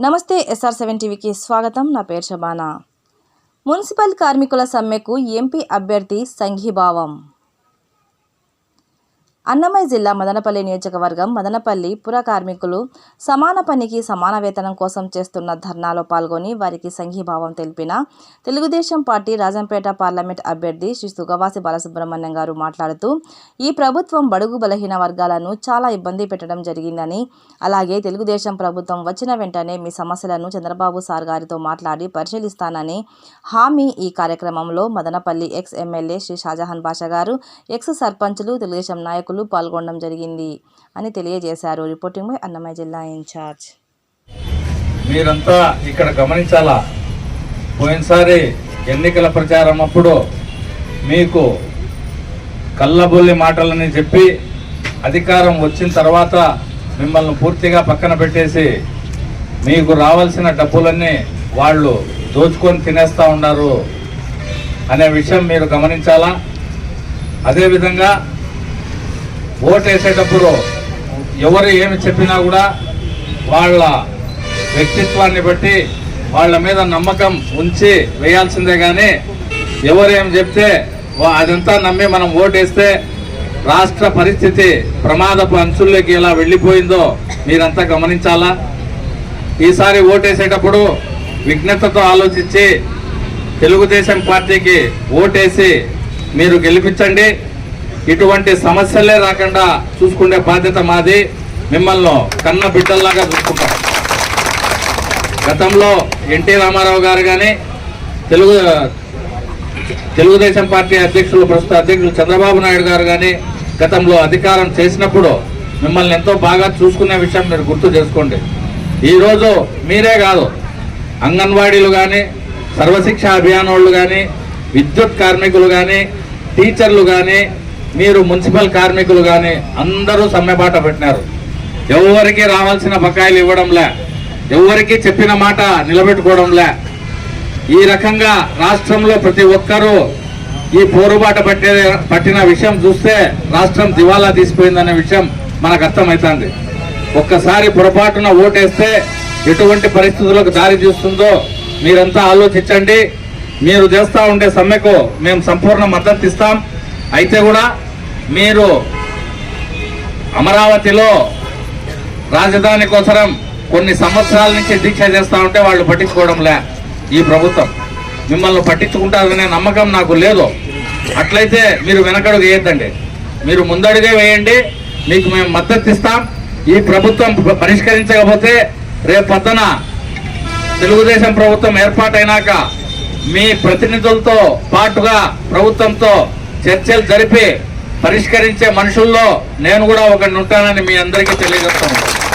నమస్తే SR seven టీవీకి స్వాగతం. నా పేరు శబానా. మున్సిపల్ కార్మికుల సమ్మెకు ఎంపీ అభ్యర్థి సంఘీభావం. అన్నమయ్య జిల్లా మదనపల్లి నియోజకవర్గం మదనపల్లి పుర కార్మికులు సమాన పనికి సమాన వేతనం కోసం చేస్తున్న ధర్నాలో పాల్గొని వారికి సంఘీభావం తెలిపిన తెలుగుదేశం పార్టీ రాజంపేట పార్లమెంట్ అభ్యర్థి శ్రీ సుగవాసి బాలసుబ్రహ్మణ్యం గారు మాట్లాడుతూ ఈ ప్రభుత్వం బడుగు బలహీన వర్గాలను చాలా ఇబ్బంది పెట్టడం జరిగిందని అలాగే తెలుగుదేశం ప్రభుత్వం వచ్చిన వెంటనే మీ సమస్యలను చంద్రబాబు సార్ గారితో మాట్లాడి పరిశీలిస్తానని హామీ ఈ కార్యక్రమంలో మదనపల్లి ఎక్స్ ఎమ్మెల్యే శ్రీ షాజహాన్ బాషా గారు ఎక్స్ సర్పంచ్లు తెలుగుదేశం నాయకులు పాల్గొనడం జరిగింది అని తెలియజేశారు. రిపోర్టింగ్ బై అన్నమయ్య జిల్లా ఇన్ఛార్జ్. మీరంతా ఇక్కడ గమనించాలా? పోయినసారి ఎన్నికల ప్రచారం అప్పుడు మీకు కళ్ళబొల్లి మాటలని చెప్పి అధికారం వచ్చిన తర్వాత మిమ్మల్ని పూర్తిగా పక్కన పెట్టేసి మీకు రావాల్సిన డబ్బులన్నీ వాళ్ళు దోచుకొని తినేస్తూ ఉన్నారు అనే విషయం మీరు గమనించాలా? అదేవిధంగా ఓటు వేసేటప్పుడు ఎవరు ఏమి చెప్పినా కూడా వాళ్ళ వ్యక్తిత్వాన్ని బట్టి వాళ్ళ మీద నమ్మకం ఉంచి వేయాల్సిందే కానీ ఎవరేం చెప్తే అదంతా నమ్మి మనం ఓటేస్తే రాష్ట్ర పరిస్థితి ప్రమాదపు అంచుల్లోకి ఎలా వెళ్ళిపోయిందో మీరంతా గమనించాలా? ఈసారి ఓటేసేటప్పుడు విఘ్నతతో ఆలోచించి తెలుగుదేశం పార్టీకి ఓటేసి మీరు గెలిపించండి. ఇటువంటి సమస్యలే రాకుండా చూసుకునే బాధ్యత మాది. మిమ్మల్ని కన్న బిడ్డల్లాగా చూసుకుంటాం. గతంలో ఎన్టీ రామారావు గారు కానీ తెలుగు తెలుగుదేశం పార్టీ అధ్యక్షులు ప్రస్తుత అధ్యక్షులు చంద్రబాబు నాయుడు గారు కానీ గతంలో అధికారం చేసినప్పుడు మిమ్మల్ని ఎంతో బాగా చూసుకునే విషయం మీరు గుర్తు చేసుకోండి. ఈరోజు మీరే కాదు అంగన్వాడీలు కానీ సర్వశిక్ష అభియాన్ వాళ్ళు కానీ విద్యుత్ కార్మికులు కానీ టీచర్లు కానీ మీరు మున్సిపల్ కార్మికులు కానీ అందరూ సమ్మెబాట పెట్టినారు. ఎవరికి రావాల్సిన బకాయిలు ఇవ్వడంలే ఎవరికి చెప్పిన మాట నిలబెట్టుకోవడంలే. ఈ రకంగా రాష్ట్రంలో ప్రతి ఒక్కరూ ఈ పోరుబాట పట్టే పట్టిన విషయం చూస్తే రాష్ట్రం దివాలా తీసిపోయిందనే విషయం మనకు అర్థమవుతుంది ఒక్కసారి పొరపాటున ఓటేస్తే ఎటువంటి పరిస్థితులకు దారి తీస్తుందో మీరంతా ఆలోచించండి. మీరు చేస్తూ ఉండే సమ్మెకు మేము సంపూర్ణ మద్దతు ఇస్తాం. అయితే కూడా మీరు అమరావతిలో రాజధాని కోసరం కొన్ని సంవత్సరాల నుంచి దీక్ష చేస్తా ఉంటే వాళ్ళు పట్టించుకోవడంలే ఈ ప్రభుత్వం. మిమ్మల్ని పట్టించుకుంటారనే నమ్మకం నాకు లేదు. అట్లయితే మీరు వెనకడుగు వేయద్దండి. మీరు ముందడుగే వేయండి. మీకు మేము మద్దతు ఇస్తాం. ఈ ప్రభుత్వం పరిష్కరించకపోతే రేపు పొద్దున తెలుగుదేశం ప్రభుత్వం ఏర్పాటైనాక మీ ప్రతినిధులతో పాటుగా ప్రభుత్వంతో చర్చలు జరిపి పరిష్కరించే మనుషుల్లో నేను కూడా ఒకటి ఉంటానని మీ అందరికీ తెలియజేస్తాను